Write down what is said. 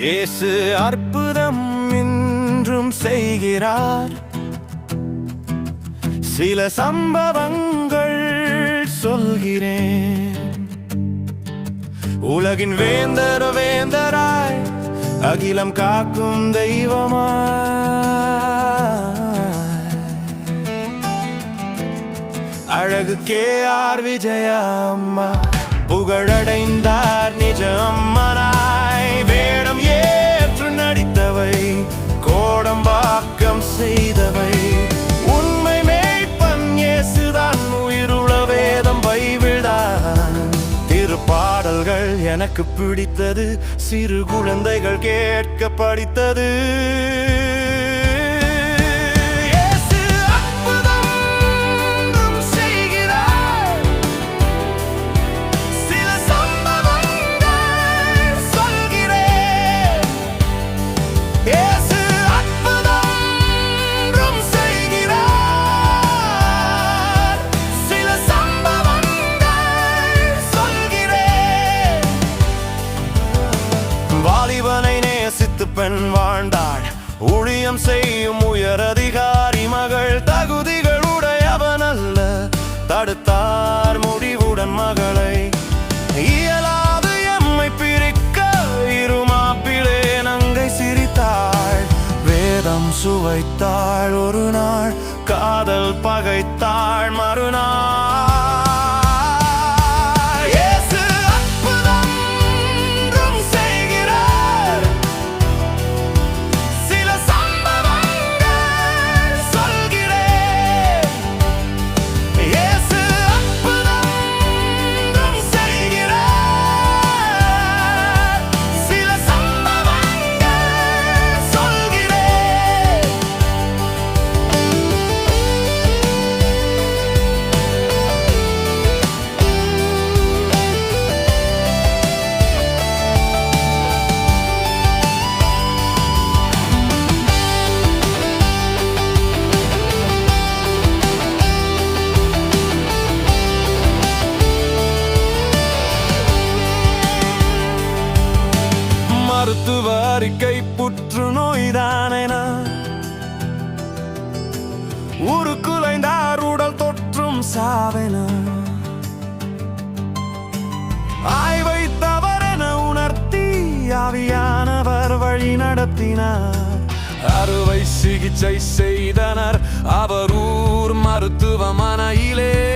இயேசு அற்புதம் இன்றும் செய்கிறார். சில சம்பவங்கள் சொல்கிறேன். உலகின் வேந்தர வேந்தராய் அகிலம் காக்கும் தெய்வமா அழகு கே ஆர் விஜயம்மா புகழடைந்தார். பாடல்கள் எனக்கு பிடித்தது. சிறு குழந்தைகள் கேட்க படித்தது. பத்து பெண் வாழ்ந்தாள். ஊழியம் செய்யும் உயர் அதிகாரி மகள் தகுதிகள் உடையவன் அல்ல. தடுத்தார் முடிவுடன் மகளை. இயலாது எம்மை பிரிக்க இரு மாப்பிளே நங்கை சிரித்தாள். வேதம் சுவைத்தாள் ஒரு நாள் காதல் பகைத்தாள் மறுநாள். நடத்தினார். அறுவை சிகிச்சை செய்தனர். அவர் ஊர் மருத்துவமனையிலே